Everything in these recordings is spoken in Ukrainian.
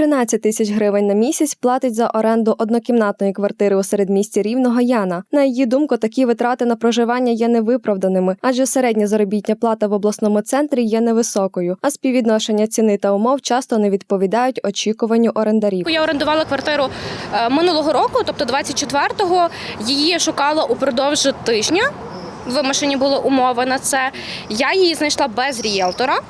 13 тисяч гривень на місяць платить за оренду однокімнатної квартири у середмісті рівного Яна. На її думку, такі витрати на проживання є невиправданими, адже середня заробітня плата в обласному центрі є невисокою, а співвідношення ціни та умов часто не відповідають очікуванню орендарів. Я орендувала квартиру е, минулого року, тобто 24-го. Її шукала упродовж тижня. Вимушені були умови на це. Я її знайшла без ріелтора.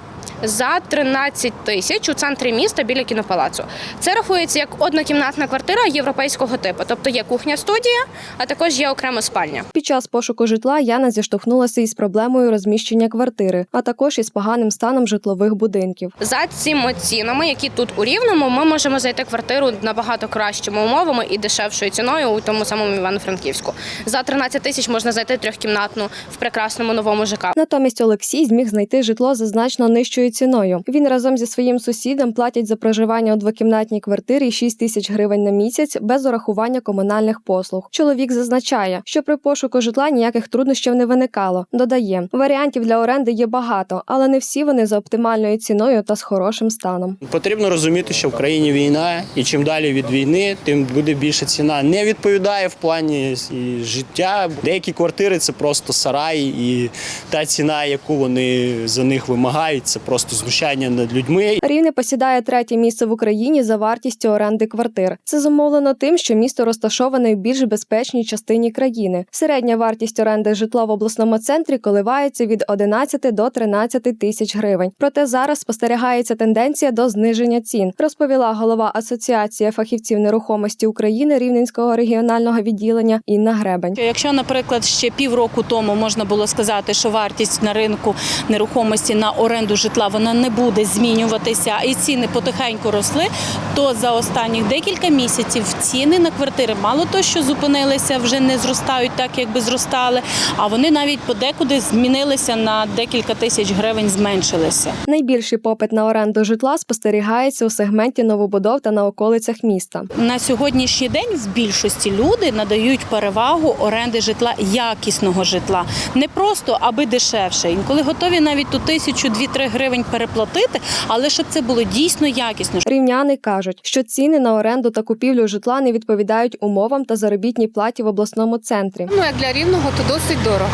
За 13 тисяч у центрі міста біля кінопалацу. Це рахується як однокімнатна квартира європейського типу, тобто є кухня студія, а також є окрема спальня. Під час пошуку житла Яна зіштовхнулася із проблемою розміщення квартири, а також із поганим станом житлових будинків. За цими цінами, які тут у рівному, ми можемо знайти квартиру набагато кращими умовами і дешевшою ціною у тому самому Івано-Франківську. За 13 тисяч можна знайти трьохкімнатну в прекрасному новому ЖК. Натомість Олексій зміг знайти житло за значно нижчою ціною. Він разом зі своїм сусідом платять за проживання у двокімнатній квартирі 6 тисяч гривень на місяць без урахування комунальних послуг. Чоловік зазначає, що при пошуку житла ніяких труднощів не виникало. Додає, варіантів для оренди є багато, але не всі вони за оптимальною ціною та з хорошим станом. Потрібно розуміти, що в країні війна, і чим далі від війни, тим буде більше ціна. Не відповідає в плані життя. Деякі квартири це просто сарай, і та ціна, яку вони за них вимагають, це просто знущання над людьми. Рівне посідає третє місце в Україні за вартістю оренди квартир. Це зумовлено тим, що місто розташоване в більш безпечній частині країни. Середня вартість оренди житла в обласному центрі коливається від 11 до 13 тисяч гривень. Проте зараз спостерігається тенденція до зниження цін, розповіла голова Асоціації фахівців нерухомості України Рівненського регіонального відділення Інна Гребень. Якщо, наприклад, ще півроку тому можна було сказати, що вартість на ринку нерухомості на оренду житла вона не буде змінюватися, і ціни потихеньку росли, то за останніх декілька місяців ціни на квартири мало то, що зупинилися, вже не зростають так, як би зростали, а вони навіть подекуди змінилися на декілька тисяч гривень, зменшилися. Найбільший попит на оренду житла спостерігається у сегменті новобудов та на околицях міста. На сьогоднішній день в більшості люди надають перевагу оренди житла якісного житла, не просто аби дешевше. Інколи готові навіть ту тисячу дві-три гривень переплатити, але щоб це було дійсно якісно. Рівняни кажуть, що ціни на оренду та купівлю житла не відповідають умовам та заробітній платі в обласному центрі. Ну, як для рівного, то досить дорого.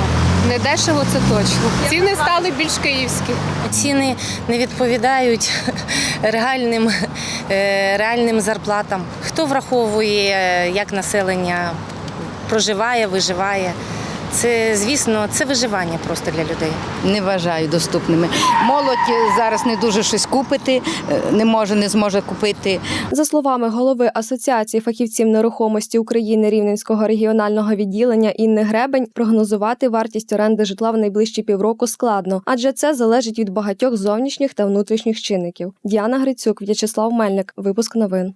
Не дешево, це точно. Ціни стали більш київські. Ціни не відповідають реальним, е, реальним зарплатам. Хто враховує, е, як населення проживає, виживає. Це, звісно, це виживання просто для людей. не вважаю доступними. Молодь зараз не дуже щось купити, е, не може, не зможе купити. За словами голови Асоціації фахівців нерухомості України Рівненського регіонального відділення Інни Гребень, прогнозувати вартість оренди житла в найближчі півроку складно, адже це залежить від багатьох зовнішніх та внутрішніх чинників. Діана Грицюк, В'ячеслав Мельник, випуск новин.